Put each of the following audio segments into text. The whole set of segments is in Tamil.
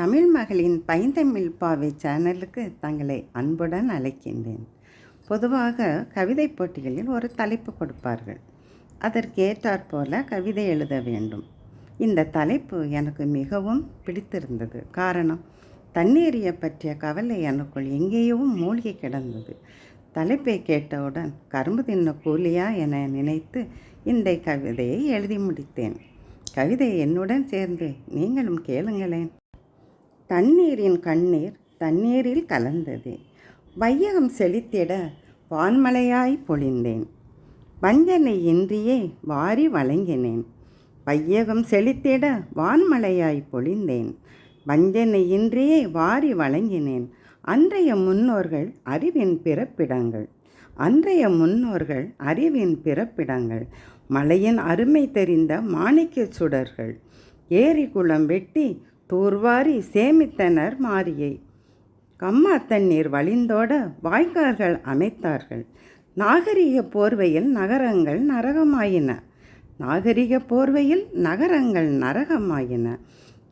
தமிழ் மகளின் பைந்தமிழ் பாவை சேனலுக்கு தங்களை அன்புடன் அழைக்கின்றேன். பொதுவாக கவிதை போட்டிகளில் ஒரு தலைப்பு கொடுப்பார்கள். அதற்கேற்றாற் போல கவிதை எழுத வேண்டும். இந்த தலைப்பு எனக்கு மிகவும் பிடித்திருந்தது. காரணம் தண்ணீரியை பற்றிய கவலை எனக்குள் எங்கேயோ மூழ்கி கிடந்தது. தலைப்பை கேட்டவுடன் கரும்பு தின்ன கூலியா என நினைத்து இந்த கவிதையை எழுதி முடித்தேன். கவிதை என்னுடன் சேர்ந்து நீங்களும் கேளுங்களேன். தண்ணீரின் கண்ணீர் தண்ணீரில் கலந்தது. வையகம் செழித்திட வான்மலையாய் பொழிந்தேன். வஞ்சனை இன்றியே வாரி வழங்கினேன். வையகம் செழித்திட வான்மலையாய் பொழிந்தேன். வஞ்சனை இன்றியே வாரி வழங்கினேன். அன்றைய முன்னோர்கள் அறிவின் பிறப்பிடங்கள். அன்றைய முன்னோர்கள் அறிவின் பிறப்பிடங்கள். மலையின் அருமை தெரிந்த மாணிக்க சுடர்கள். ஏரி குளம் வெட்டி தூர்வாரி சேமித்தனர் மாரியை. கம்மா தண்ணீர் வழிந்தோட வாய்க்கால்கள் அமைத்தார்கள். நாகரிக போர்வையில் நகரங்கள் நரகமாயின. நாகரிக போர்வையில் நகரங்கள் நரகமாயின.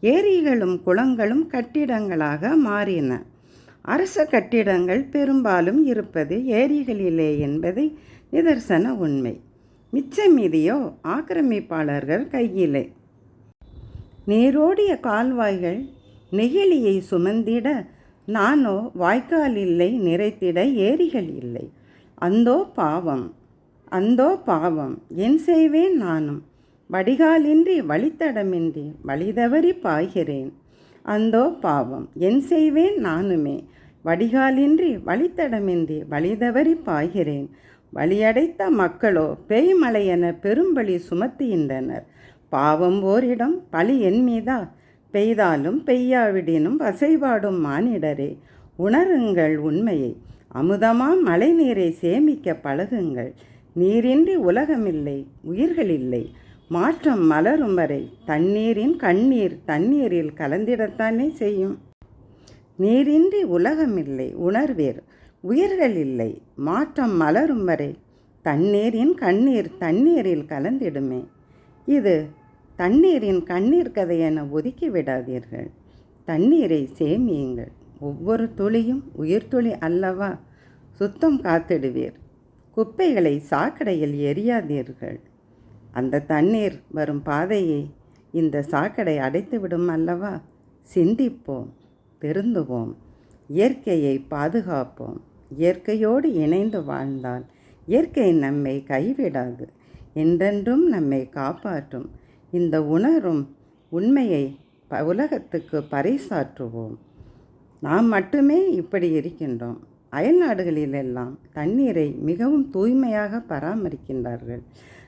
ஏரிகளும் குளங்களும் கட்டிடங்களாக மாறின. அரச கட்டிடங்கள் பெரும்பாலும் இருப்பது ஏரிகளிலே என்பதை நிதர்சன உண்மை. மிச்சம் மீதியோ ஆக்கிரமிப்பாளர்கள் கையிலே. நீரோடிய கால்வாய்கள் நெகிழியை சுமந்திட நானோ வாய்க்கால் இல்லை நிறைத்திட ஏரிகள் இல்லை. அந்தோ பாவம் அந்தோ பாவம் என் செய்வேன் நானும். வடிகாலின்றி வழித்தடமின்றி வழிதவறி பாய்கிறேன். அந்தோ பாவம் என் செய்வேன் நானுமே. வடிகாலின்றி வழித்தடமின்றி வழிதவறி பாய்கிறேன். வழியடைத்த மக்களோ பேய்மலை என பெரும்பலி சுமத்துகின்றனர். பாவம் ஓரிடம் பழி என் மீதா. பெய்தாலும் பெய்யாவிடினும் வசைபாடும் மானிடரே. உணருங்கள் உண்மையை. அமுதமாம் மழை நீரை சேமிக்க பழகுங்கள். நீரின்றி உலகமில்லை உயிர்களில்லை. மாற்றம் மலரும் வரை தண்ணீரின் கண்ணீர் தண்ணீரில் கலந்திடத்தானே செய்யும். நீரின்றி உலகமில்லை உணர்வீர். உயிர்கள் இல்லை மாற்றம் மலரும் வரை தண்ணீரின் கண்ணீர் தண்ணீரில் கலந்திடுமே. இது தண்ணீரின் கண்ணீர் கதை என ஒதுக்கி விடாதீர்கள் தண்ணீரை சேமியுங்கள். ஒவ்வொரு துளியும் உயிர் துளி அல்லவா? சுத்தம் காத்திடுவீர். குப்பைகளை சாக்கடையில் எரியாதீர்கள் அந்த தண்ணீர் வரும் பாதையை இந்த சாக்கடை அடைத்துவிடும் அல்லவா? சிந்திப்போம் திருந்துவோம். இயற்கையை பாதுகாப்போம். இயற்கையோடு இணைந்து வாழ்ந்தால் இயற்கை நம்மை கைவிடாது. என்றென்றும் நம்மை காப்பாற்றும். இந்த உணரும் உண்மையை ப உலகத்துக்கு பறைசாற்றுவோம். நாம் மட்டுமே இப்படி இருக்கின்றோம். அயல் நாடுகளிலெல்லாம் தண்ணீரை மிகவும் தூய்மையாக பராமரிக்கின்றார்கள்.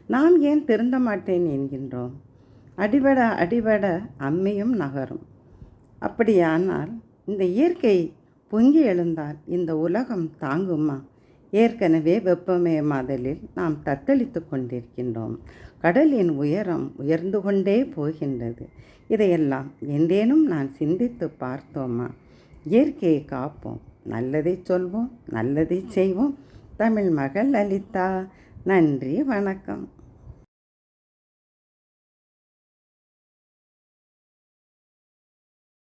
நாம் ஏன் திருந்த மாட்டேன் என்கின்றோம். அடிபட அடிபட அம்மையும் நகரும். அப்படியானால் இந்த இயற்கை பொங்கி எழுந்தால் இந்த உலகம் தாங்குமா? ஏற்கனவே வெப்பமயமாதலில் நாம் தத்தளித்து கொண்டிருக்கின்றோம். கடலின் உயரம் உயர்ந்து கொண்டே போகின்றது. இதையெல்லாம் எந்தேனும் நான் சிந்தித்து பார்த்தோமா? இயற்கையை காப்போம். நல்லதை சொல்வோம் நல்லதை செய்வோம். தமிழ் மகள் லலிதா. நன்றி வணக்கம்.